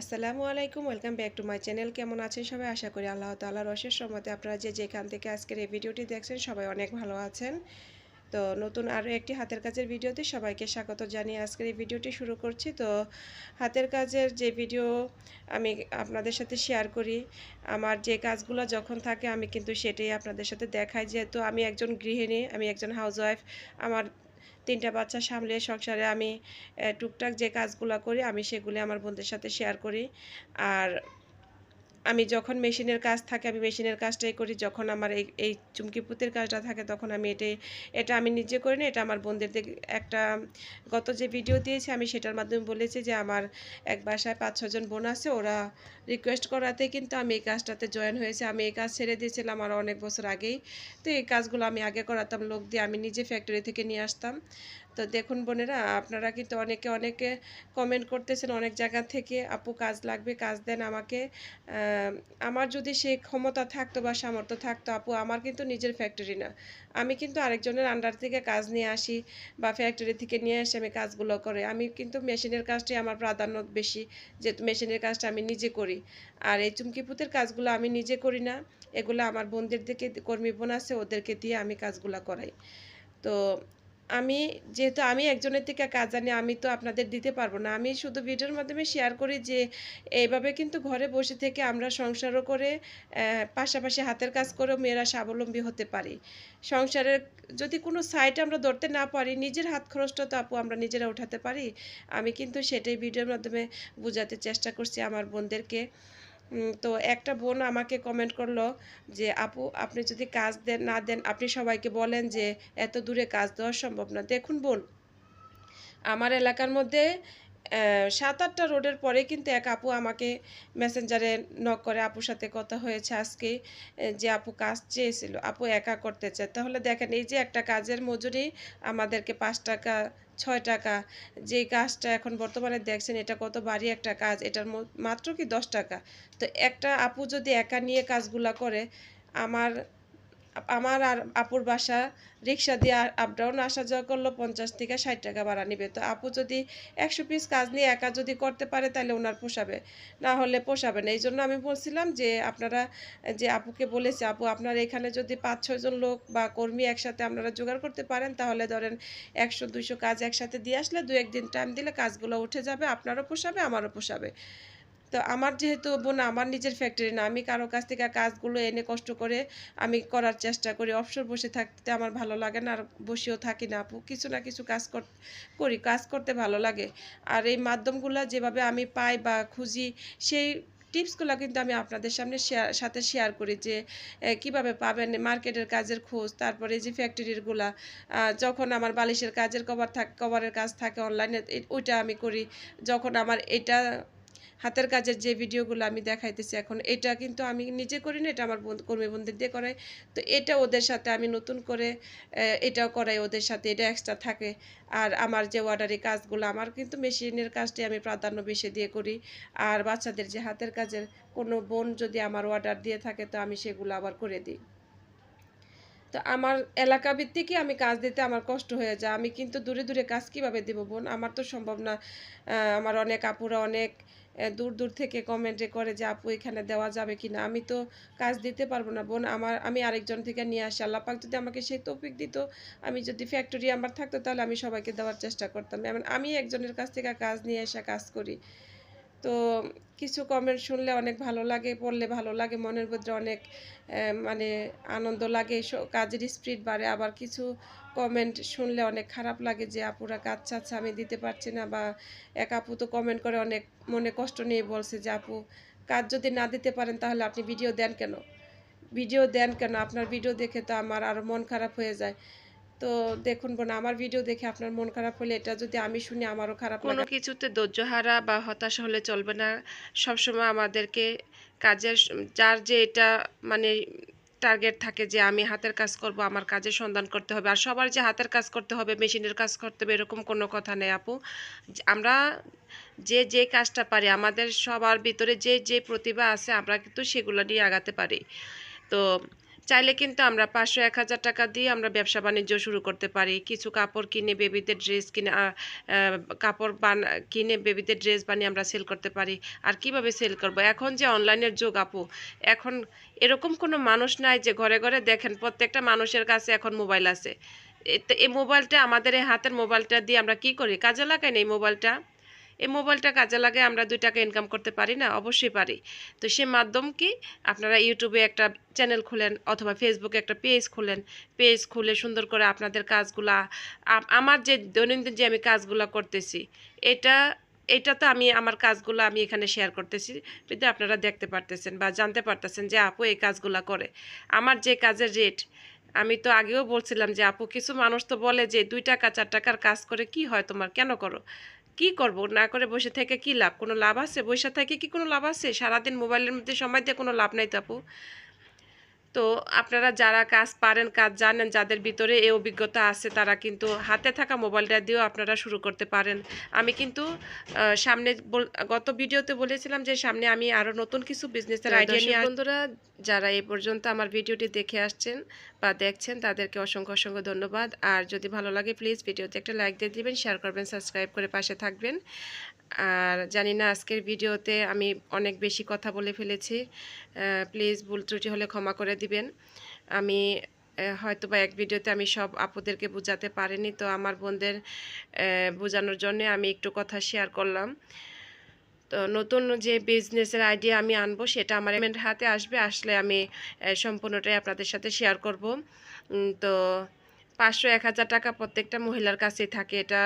আসসালামু আলাইকুম, welcome back to my channel. কেমন আছেন সবাই? আশা করি আল্লাহ তাআলার রসের রহমতে আপনারা যে যেখান থেকে আজকের এই ভিডিওটি দেখছেন, সবাই অনেক ভালো আছেন। তো নতুন আরও একটি হাতের কাজের ভিডিওতে সবাইকে স্বাগত জানিয়ে আজকের এই ভিডিওটি শুরু করছি। তো হাতের কাজের যে ভিডিও আমি আপনাদের সাথে শেয়ার করি, আমার যে কাজগুলো যখন থাকে আমি কিন্তু সেটাই আপনাদের সাথে দেখাই। যেহেতু আমি একজন গৃহিণী, আমি একজন হাউসওয়াইফ আমার তিনটা বাচ্চা সামলে সংসারে আমি টুকটাক যে কাজগুলো করি, আমি সেগুলি আমার বোনদের সাথে শেয়ার করি। আর আমি যখন মেশিনের কাজ থাকে, আমি মেশিনের কাজটাই করি। যখন আমার এই এই চুমকি পুঁতির কাজটা থাকে, তখন আমি এটাই, এটা আমি নিজে করি না, এটা আমার বোনদের একটা, গত যে ভিডিও দিয়েছি, আমি সেটার মাধ্যমে বলেছি যে আমার এক বাসায় পাঁচ ছজন বোন আছে, ওরা রিকোয়েস্ট করাতে কিন্তু আমি এই কাজটাতে জয়েন হয়েছে। আমি এই কাজ ছেড়ে দিয়েছিলাম আর অনেক বছর আগেই। তো এই কাজগুলো আমি আগে করাতাম, লোক দিয়ে আমি নিজে ফ্যাক্টরি থেকে নিয়ে আসতাম। তো দেখুন বোনেরা, আপনারা কিন্তু অনেকে অনেকে কমেন্ট করতেছেন অনেক জায়গা থেকে, আপু কাজ লাগবে, কাজ দেন আমাকে। আমার যদি সেই ক্ষমতা থাকতো বা সামর্থ্য থাকতো, আপু, আমার কিন্তু নিজের ফ্যাক্টরি না। আমি কিন্তু আরেকজনের আন্ডার থেকে কাজ নিয়ে আসি বা ফ্যাক্টরি থেকে নিয়ে এসে আমি কাজগুলো করে। আমি কিন্তু মেশিনের কাজটাই আমার প্রাধান্য বেশি যেহেতু মেশিনের কাজটা আমি নিজে করি। আর এই চুমকি পুঁতের কাজগুলো আমি নিজে করি না। এগুলো আমার বোনদের দিকে, কর্মী বোন আছে, ওদেরকে দিয়ে আমি কাজগুলো করাই। তো আমি যেহেতু আমি একজনের থেকে কাজ জানি আমি তো আপনাদের দিতে পারব না। আমি শুধু ভিডিওর মাধ্যমে শেয়ার করি যে, এইভাবে কিন্তু ঘরে বসে থেকে আমরা সংসারও করে পাশাপাশি হাতের কাজ করেও মেয়েরা স্বাবলম্বী হতে পারি। সংসারের যদি কোনো সাইট আমরা ধরতে না পারি, নিজের হাত খরচটা তো আপু আমরা নিজেরা উঠাতে পারি। আমি কিন্তু সেটাই ভিডিওর মাধ্যমে বোঝাতে চেষ্টা করছি আমার বোনদেরকে। তো একটা বোন আমাকে কমেন্ট করল যে, আপু, আপনি যদি কাজ দেন, না দেন, আপনি সবাইকে বলেন যে, এত দূরে কাজ দেওয়া সম্ভব না। দেখুন বোন, আমার এলাকার মধ্যে সাত আটটা রোডের পরে কিন্তু এক আপু আমাকে মেসেঞ্জারে নক করে, আপুর সাথে কথা হয়েছে আজকে যে আপু কাজ চেয়েছিল, আপু একা করতে চায়। তাহলে দেখেন, এই যে একটা কাজের মজুরি আমাদেরকে পাঁচ টাকা, ছয় টাকা যে কাজটা এখন বর্তমানে দেখছেন, এটা কত বাড়ি একটা কাজ, এটার মাত্র কি দশ টাকা? তো একটা আপু যদি একা নিয়ে কাজগুলা করে, আমার আমার আর আপুর বাসা রিক্সা দিয়ে আপ ডাউন আসা যাওয়া করল পঞ্চাশ থেকে ষাট টাকা ভাড়া নিবে। তো আপু যদি একশো পিস কাজ নিয়ে একা যদি করতে পারে তাহলে ওনার পোষাবে, না হলে পোষাবে না। এই জন্য আমি বলছিলাম যে আপনারা, যে আপুকে বলেছি, আপু, আপনার এখানে যদি পাঁচ ছয়জন লোক বা কর্মী একসাথে আপনারা জোগাড় করতে পারেন, তাহলে ধরেন একশো, দুইশো কাজ একসাথে দিয়ে আসলে দু একদিন টাইম দিলে কাজগুলো উঠে যাবে, আপনারও পোষাবে, আমারও পোষাবে। তো আমার যেহেতু বোন, আমার নিজের ফ্যাক্টরি না, আমি কারও কাছ থেকে কাজগুলো এনে কষ্ট করে আমি করার চেষ্টা করি। অবসর বসে থাকতে আমার ভালো লাগে না, আর বসেও থাকি না আপু। কিছু না কিছু কাজ কর- কাজ করতে ভালো লাগে। আর এই মাধ্যমগুলো যেভাবে আমি পাই বা খুঁজি, সেই টিপসগুলো কিন্তু আমি আপনাদের সামনে শেয়ার সাথে শেয়ার করি যে কীভাবে পাবেন মার্কেটের কাজের খোঁজ, তারপরে যে ফ্যাক্টরিরগুলা যখন আমার বালিশের কাজের কভার থাক কভারের কাজ থাকে অনলাইনে ওইটা আমি করি। যখন আমার এটা হাতের কাজের যে ভিডিওগুলো আমি দেখাইতেছি এখন, এটা কিন্তু আমি নিজে করি না, এটা আমার বন্ধু কর্মী বন্ধুদের দিয়ে করাই। তো এটা ওদের সাথে আমি নতুন করে এটাও করাই ওদের সাথে, এটা এক্সট্রা থাকে। আর আমার যে অর্ডারি কাজগুলো, আমার কিন্তু মেশিনের কাজটি আমি প্রাধান্য বেশি দিয়ে করি। আর বাচ্চাদের যে হাতের কাজের কোনো বোন যদি আমার অর্ডার দিয়ে থাকে, তো আমি সেগুলো আবার করে দিই। তো আমার এলাকা ভিত্তিকই আমি কাজ দিতে আমার কষ্ট হয়ে যায়। আমি কিন্তু দূরে দূরে কাজ কীভাবে দেবো বোন? আমার তো সম্ভব না। আমার অনেক আপুরা অনেক দূর দূর থেকে কমেন্টে করে যে, আপু, এখানে দেওয়া যাবে কি না আমি তো কাজ দিতে পারব না বোন। আমার, আমি আরেকজন থেকে নিয়ে আসি। আল্লাহ পাক যদি আমাকে সেই তৌফিক দিত, আমি যদি ফ্যাক্টরি আমার থাকতো, তাহলে আমি সবাইকে দেওয়ার চেষ্টা করতাম। যেমন আমি একজনের কাছ থেকে কাজ নিয়ে এসে কাজ করি। তো কিছু কমেন্ট শুনলে অনেক ভালো লাগে, পড়লে ভালো লাগে, মনের মধ্যে অনেক মানে আনন্দ লাগে কাজের স্পিড বাড়ে। আবার কিছু কমেন্ট শুনলে অনেক খারাপ লাগে যে, আপুরা কাজ চাচ্ছে, আমি দিতে পারছি না। বা এক আপু তো কমেন্ট করে অনেক মনে কষ্ট নিয়ে বলছে যে, আপু, কাজ যদি না দিতে পারেন তাহলে আপনি ভিডিও দেন কেন? ভিডিও দেন কেন? আপনার ভিডিও দেখে তো আমার আরও মন খারাপ হয়ে যায়। তো দেখুন বোন আমার ভিডিও দেখে আপনার মন খারাপ হলে এটা যদি আমি শুনি আমারও খারাপ কোনো কিছুতে ধৈর্যহারা বা হতাশা হলে চলবে না। সবসময় আমাদেরকে কাজের যার যে এটা মানে টার্গেট থাকে যে আমি হাতের কাজ করব আমার কাজের সন্ধান করতে হবে। আর সবার যে হাতের কাজ করতে হবে মেশিনের কাজ করতে হবে এরকম কোনো কথা নেই আপু। আমরা যে যে কাজটা পারি আমাদের সবার ভিতরে যে যে প্রতিভা আছে আমরা কিন্তু সেগুলো নিয়ে আগাতে পারি। তো চাইলে কিন্তু আমরা পাঁচশো এক হাজার টাকা দিয়ে আমরা ব্যবসা বাণিজ্য শুরু করতে পারি। কিছু কাপড় কিনে বেবিদের ড্রেস কিনে কাপড় বান, কিনে বেবিদের ড্রেস বানিয়ে আমরা সেল করতে পারি। আর কীভাবে সেল করব? এখন যে অনলাইনের যুগ আপু, এখন এরকম কোনো মানুষ নাই যে ঘরে ঘরে দেখেন প্রত্যেকটা মানুষের কাছে এখন মোবাইল আছে। এই মোবাইলটা আমাদের এই হাতের মোবাইলটা দিয়ে আমরা কি করি? কাজে লাগাই না এই মোবাইলটা? এই মোবাইলটা কাজে লাগে, আমরা দুই টাকা ইনকাম করতে পারি না, অবশ্যই পারি। তো সে মাধ্যম কি? আপনারা ইউটিউবে একটা চ্যানেল খুলেন অথবা ফেসবুকে একটা পেজ খুলেন। পেজ খুলে সুন্দর করে আপনাদের কাজগুলা আমার যে দৈনন্দিন যে আমি কাজগুলা করতেছি, এটা এটা তো আমি আমার কাজগুলো আমি এখানে শেয়ার করতেছি, যদি আপনারা দেখতে পারতেছেন বা জানতে পারতেছেন যে আপু এই কাজগুলো করে। আমার যে কাজের রেট আমি তো আগেও বলছিলাম যে, আপু, কিছু মানুষ তো বলে যে, দুই টাকা, চার টাকার কাজ করে, কি হয় তোমার? কেন করো? কি করব? না করে বসে থেকে কি লাভ? কোনো লাভ আছে? বসে থেকে কি কোনো লাভ আছে? সারাদিন মোবাইলের মধ্যে সময় দিয়ে কোনো লাভ নাই তো আপু। তো আপনারা যারা কাজ পারেন কাজ জানেন যাদের ভিতরে এই অভিজ্ঞতা আছে তারা কিন্তু হাতে থাকা মোবাইলটা দিয়েও আপনারা শুরু করতে পারেন। আমি কিন্তু সামনে গত ভিডিওতে বলেছিলাম যে সামনে আমি আরও নতুন কিছু বিজনেসের আইডিয়া নিয়ে বন্ধুরা যারা এই পর্যন্ত আমার ভিডিওটি দেখে আসছেন বা দেখছেন তাদেরকে অসংখ্য অসংখ্য ধন্যবাদ। আর যদি ভালো লাগে প্লিজ ভিডিওতে একটা লাইক দিয়ে দিবেন শেয়ার করবেন সাবস্ক্রাইব করে পাশে থাকবেন। আর জানি না আজকের ভিডিওতে আমি অনেক বেশি কথা বলে ফেলেছি। প্লিজ ভুল ত্রুটি হলে ক্ষমা করে দিবেন। আমি হয়তো বা এক ভিডিওতে আমি সব আপুদেরকে বোঝাতে পারিনি, তো আমার বোনদের বোঝানোর জন্য আমি একটু কথা শেয়ার করলাম। তো নতুন যে বিজনেসের আইডিয়া আমি আনব, সেটা আমার হাতে আসবে, আসলে আমি সম্পূর্ণটাই আপনাদের সাথে শেয়ার করব। তো পাঁচশো এক হাজার টাকা প্রত্যেকটা মহিলার কাছেই থাকে। এটা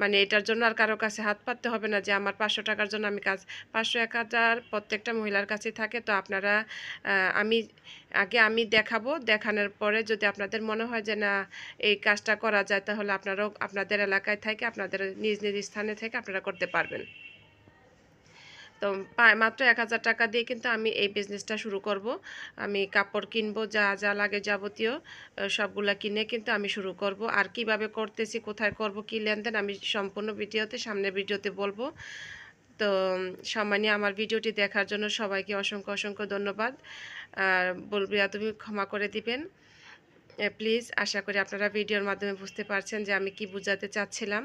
মানে এটার জন্য আর কারও কাছে হাত পাততে হবে না যে, আমার পাঁচশো টাকার জন্য আমি কাজ পাঁচশো এক হাজার প্রত্যেকটা মহিলার কাছেই থাকে। তো আপনারা আমি আগে আমি দেখাবো। দেখানোর পরে যদি আপনাদের মনে হয় যে, না, এই কাজটা করা যায়, তাহলে আপনারাও আপনাদের এলাকায় থেকে, আপনাদের নিজ নিজ স্থানে থেকে আপনারা করতে পারবেন। তো মাত্র এক হাজার টাকা দিয়ে কিন্তু আমি এই বিজনেসটা শুরু করব। আমি কাপড় কিনবো যা যা লাগে যাবতীয় সবগুলা কিনে কিন্তু আমি শুরু করব। আর কীভাবে করতেছি কোথায় করব কি লেনদেন আমি সম্পূর্ণ ভিডিওতে সামনের ভিডিওতে বলব। তো উম, সময় নিয়ে আমার ভিডিওটি দেখার জন্য সবাইকে অসংখ্য অসংখ্য ধন্যবাদ। আর বলবি তুমি ক্ষমা করে দিবেন। প্লিজ আশা করি আপনারা ভিডিওর মাধ্যমে বুঝতে পারছেন যে আমি কি বোঝাতে চাচ্ছিলাম।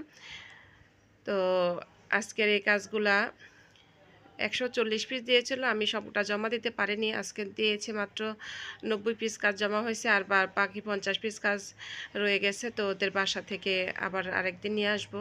তো আজকের এই কাজগুলা একশো চল্লিশ পিস দিয়েছিল, আমি সবটা জমা দিতে পারিনি। আজকে দিয়েছে মাত্র নব্বই পিস কাজ জমা হয়েছে, আর বাকি পঞ্চাশ পিস কাজ রয়ে গেছে, তো ওদের বাসা থেকে আবার আরেকদিন নিয়ে আসব।